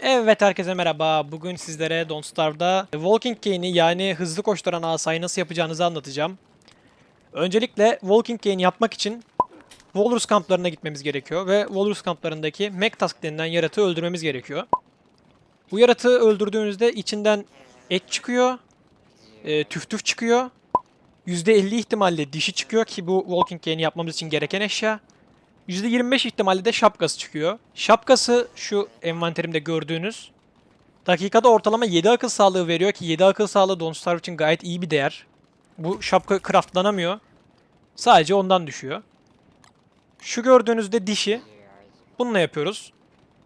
Evet herkese merhaba. Bugün sizlere Don't Starve'da Walking Game'i yani hızlı koşturan asayı nasıl yapacağınızı anlatacağım. Öncelikle Walking Game yapmak için Walrus kamplarına gitmemiz gerekiyor ve Walrus kamplarındaki Mektask denilen yaratığı öldürmemiz gerekiyor. Bu yaratığı öldürdüğünüzde içinden et çıkıyor, e, tüf tüf çıkıyor, %50 ihtimalle dişi çıkıyor ki bu Walking Game'i yapmamız için gereken eşya. %25 ihtimalle de şapkası çıkıyor. Şapkası şu envanterimde gördüğünüz dakikada ortalama 7 akıl sağlığı veriyor ki 7 akıl sağlığı Don't Starve için gayet iyi bir değer. Bu şapka craftlanamıyor. Sadece ondan düşüyor. Şu gördüğünüzde dişi. Bununla yapıyoruz.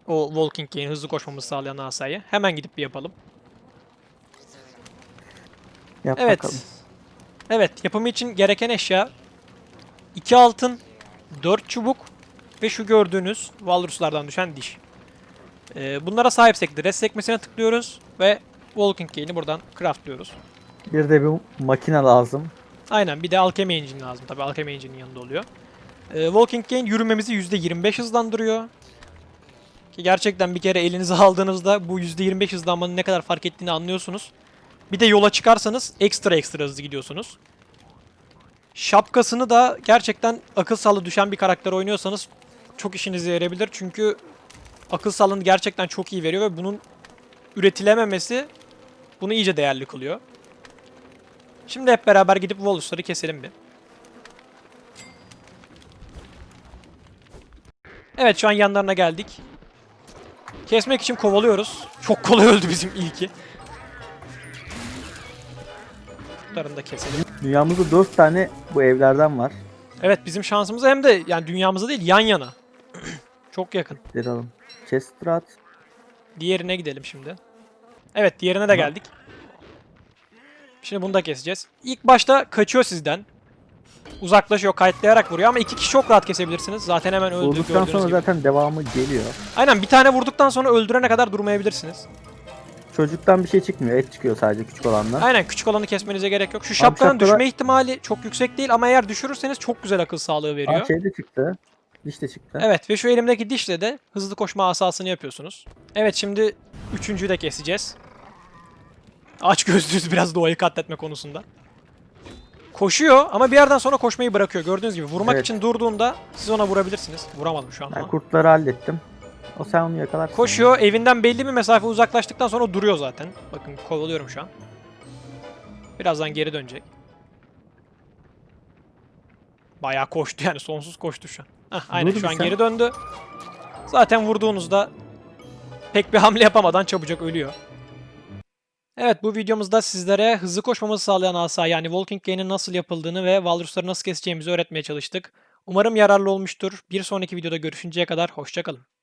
O Walking Game'i hızlı koşmamızı sağlayan asayı. Hemen gidip bir yapalım. Yap Evet. bakalım. Evet, yapımı için gereken eşya 2 altın, 4 çubuk ve şu gördüğünüz Walrus'lardan düşen diş. Ee, bunlara sahipsek de rest sekmesine tıklıyoruz ve Walking Game'i buradan craftlıyoruz. Bir de bir makine lazım. Aynen bir de Alchemy Engine lazım. Tabii Alchemy Engine'in yanında oluyor. Ee, Walking Game yürümemizi %25 hızlandırıyor. Ki gerçekten bir kere elinize aldığınızda bu %25 hızlanmanın ne kadar fark ettiğini anlıyorsunuz. Bir de yola çıkarsanız ekstra ekstra hızlı gidiyorsunuz. Şapkasını da gerçekten akıl sağlığı düşen bir karakter oynuyorsanız çok işinize yarayabilir. Çünkü akıl sağlığını gerçekten çok iyi veriyor ve bunun üretilememesi bunu iyice değerli kılıyor. Şimdi hep beraber gidip Walus'ları keselim bir. Evet şu an yanlarına geldik. Kesmek için kovalıyoruz. Çok kolay öldü bizim ilki. Bunların da keselim. Dünyamızda 4 tane bu evlerden var. Evet bizim şansımız hem de yani dünyamızda değil yan yana. Çok yakın. Alalım. Chestrat. Diğerine gidelim şimdi. Evet diğerine de geldik. Şimdi bunu da keseceğiz. İlk başta kaçıyor sizden. Uzaklaşıyor, kayıtlayarak vuruyor ama iki kişi çok rahat kesebilirsiniz. Zaten hemen öldü Vurduktan sonra gibi. zaten devamı geliyor. Aynen bir tane vurduktan sonra öldürene kadar durmayabilirsiniz. Çocuktan bir şey çıkmıyor. Et çıkıyor sadece küçük olanlar. Aynen küçük olanı kesmenize gerek yok. Şu şapkanın şapkalar- düşme ihtimali çok yüksek değil ama eğer düşürürseniz çok güzel akıl sağlığı veriyor. Aa, şey de çıktı. Diş de çıktı. Evet ve şu elimdeki dişle de hızlı koşma asasını yapıyorsunuz. Evet şimdi üçüncüyü de keseceğiz. Aç gözlüyüz biraz doğayı katletme konusunda. Koşuyor ama bir yerden sonra koşmayı bırakıyor. Gördüğünüz gibi vurmak Evet. için durduğunda siz ona vurabilirsiniz. Vuramadım şu an Ben ama. kurtları hallettim. O sen onu yakalarsın. Koşuyor evinden belli bir mesafe uzaklaştıktan sonra duruyor zaten. Bakın kovalıyorum şu an. Birazdan geri dönecek. Bayağı koştu yani sonsuz koştu şu an. Hah, aynen Dur şu an sen- geri döndü. Zaten vurduğunuzda pek bir hamle yapamadan çabucak ölüyor. Evet bu videomuzda sizlere hızlı koşmamızı sağlayan asa yani Walking Game'in nasıl yapıldığını ve Walrus'ları nasıl keseceğimizi öğretmeye çalıştık. Umarım yararlı olmuştur. Bir sonraki videoda görüşünceye kadar hoşçakalın.